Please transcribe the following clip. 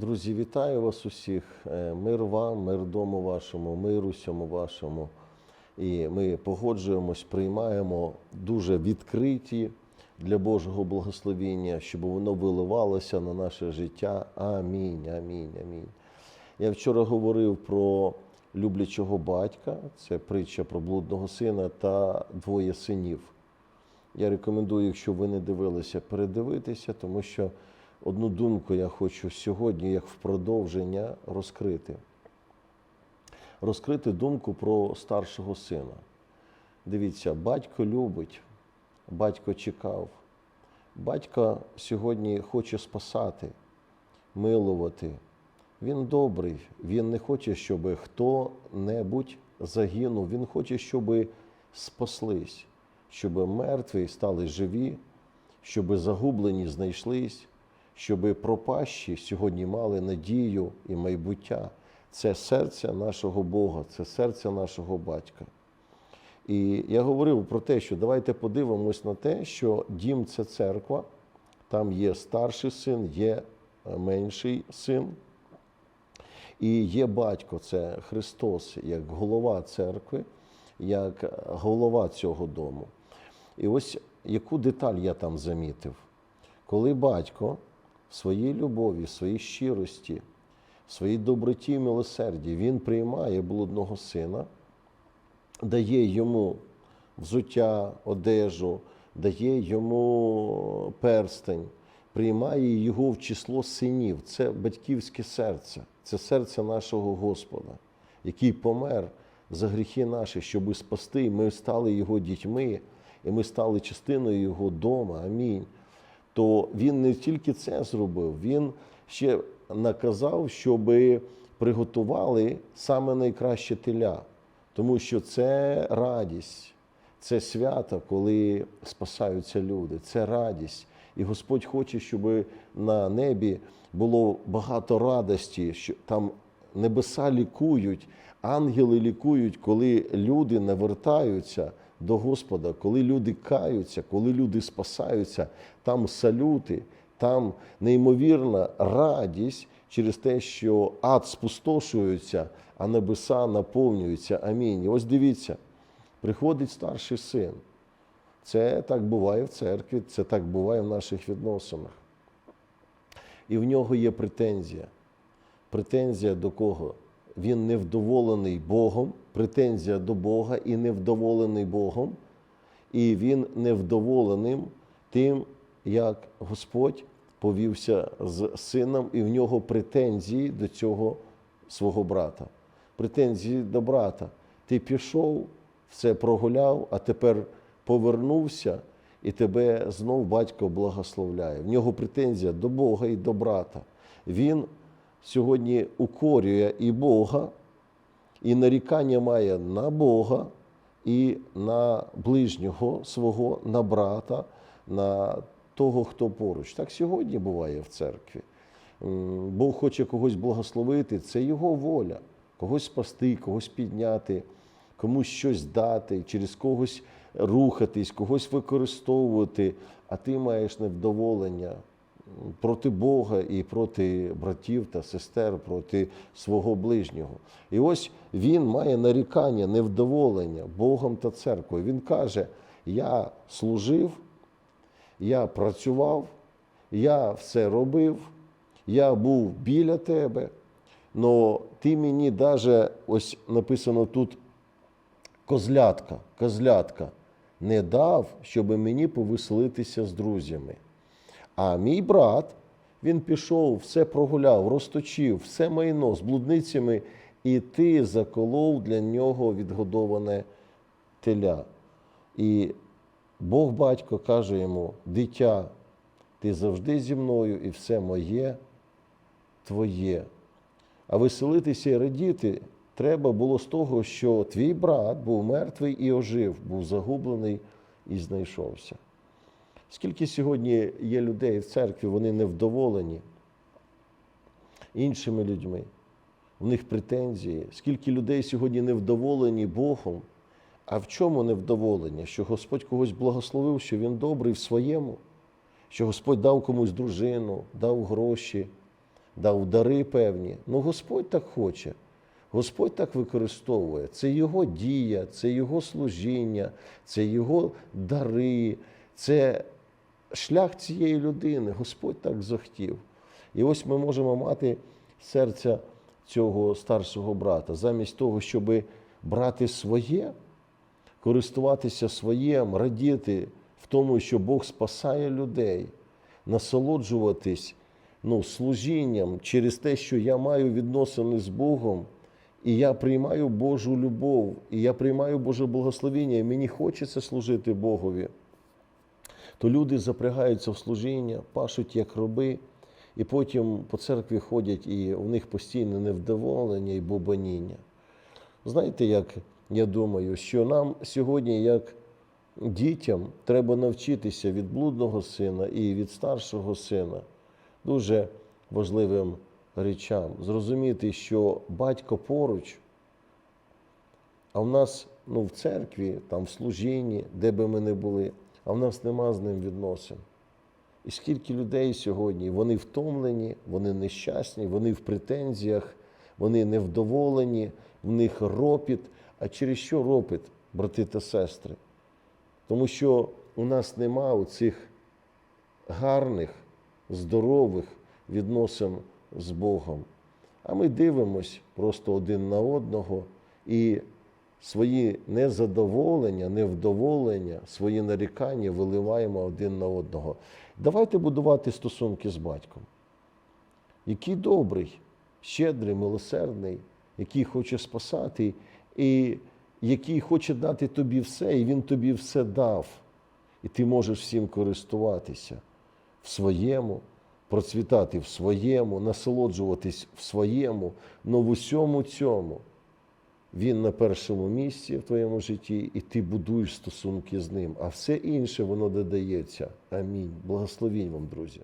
Друзі, вітаю вас усіх. Е, Мир вам, мир дому вашому, мир усьому вашому. І ми погоджуємось, приймаємо дуже відкриті для Божого благословення, щоб воно виливалося на наше життя. Амінь, амінь, амінь. Я вчора говорив про люблячого батька, це притча про блудного сина та двоє синів. Я рекомендую, якщо ви не дивилися, передивитися, тому що одну думку я хочу сьогодні, як в продовження, розкрити. Розкрити думку про старшого сина. Дивіться, батько любить, батько чекав. Батько сьогодні хоче спасати, милувати. Він добрий, він не хоче, щоб хто-небудь загинув. Він хоче, щоб спаслись, щоб мертві стали живі, щоб загублені знайшлись, щоб пропащі сьогодні мали надію і майбуття. Це серце нашого Бога, це серце нашого батька. І я говорив про те, що давайте подивимось на те, що дім це церква, там є старший син, є менший син. І є батько, це Христос, як голова церкви, як голова цього дому. І ось яку деталь я там замітив, коли батько в своїй любові, в своїй щирості, в своїй доброті і милосерді, він приймає блудного сина, дає йому взуття, одежу, дає йому перстень, приймає його в число синів. Це батьківське серце, це серце нашого Господа, який помер за гріхи наші, щоб спасти. Ми стали його дітьми, і ми стали частиною його дома. Амінь. То він не тільки це зробив, він ще наказав, щоб приготували саме найкраще теля, тому що це радість, це свято, коли спасаються люди, це радість. І Господь хоче, щоб на небі було багато радості, що там небеса лікують, ангели лікують, коли люди навертаються до Господа, коли люди каються, коли люди спасаються, там салюти, там неймовірна радість через те, що ад спустошується, а небеса наповнюються. Амінь. І ось дивіться, приходить старший син. Це так буває в церкві, це так буває в наших відносинах. І в нього є претензія. Претензія до кого? Він невдоволений Богом, претензія до Бога і невдоволений Богом. І він невдоволеним тим, як Господь повівся з сином, і в нього претензії до цього свого брата. Претензії до брата. Ти пішов, все прогуляв, а тепер повернувся, і тебе знов батько благословляє. В нього претензія до Бога і до брата. Він сьогодні укорює і Бога, і нарікання має на Бога, і на ближнього свого, на брата, на того, хто поруч. Так сьогодні буває в церкві. Бог хоче когось благословити, це його воля, когось спасти, когось підняти, комусь щось дати, через когось рухатись, когось використовувати, а ти маєш невдоволення проти Бога і проти братів та сестер, проти свого ближнього. І ось він має нарікання, невдоволення Богом та церквою. Він каже: Я служив, я працював, я все робив, я був біля тебе, але ти мені навіть, ось написано тут козлятка, козлятка не дав, щоб мені повеселитися з друзями. А мій брат, він пішов, все прогуляв, розточив, все майно з блудницями, і ти заколов для нього відгодоване теля. І Бог батько каже йому: дитя, ти завжди зі мною, і все моє твоє. А веселитися і радіти треба було з того, що твій брат був мертвий і ожив, був загублений і знайшовся. Скільки сьогодні є людей в церкві, вони невдоволені іншими людьми, в них претензії. Скільки людей сьогодні невдоволені Богом, а в чому невдоволення? Що Господь когось благословив, що Він добрий в своєму, що Господь дав комусь дружину, дав гроші, дав дари певні. Ну, Господь так хоче. Господь так використовує. Це Його дія, це Його служіння, це Його дари, це шлях цієї людини. Господь так захотів. І ось ми можемо мати серця цього старшого брата, замість того, щоб брати своє, користуватися своїм, радіти в тому, що Бог спасає людей, насолоджуватись ну, служінням через те, що я маю відносини з Богом, і я приймаю Божу любов, і я приймаю Боже благословіння, і мені хочеться служити Богові. То люди запрягаються в служіння, пашуть як роби, і потім по церкві ходять, і в них постійне невдоволення і бобаніння. Знаєте, як я думаю, що нам сьогодні, як дітям, треба навчитися від блудного сина і від старшого сина дуже важливим речам. Зрозуміти, що батько поруч, а в нас ну, в церкві, там, в служінні, де би ми не були, а в нас нема з ним відносин. І скільки людей сьогодні, вони втомлені, вони нещасні, вони в претензіях, вони невдоволені, в них ропіт. А через що ропіт, брати та сестри? Тому що у нас нема оцих гарних, здорових відносин з Богом. А ми дивимось просто один на одного і свої незадоволення, невдоволення, свої нарікання виливаємо один на одного. Давайте будувати стосунки з батьком. Який добрий, щедрий, милосердний, який хоче спасати, і який хоче дати тобі все, і він тобі все дав. І ти можеш всім користуватися в своєму, процвітати в своєму, насолоджуватись в своєму, но в усьому цьому. Він на першому місці в твоєму житті, і ти будуєш стосунки з ним. А все інше воно додається. Амінь. Благословінь вам, друзі.